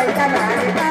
बायका लाडका.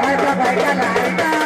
Bye, bye, bye, bye, bye.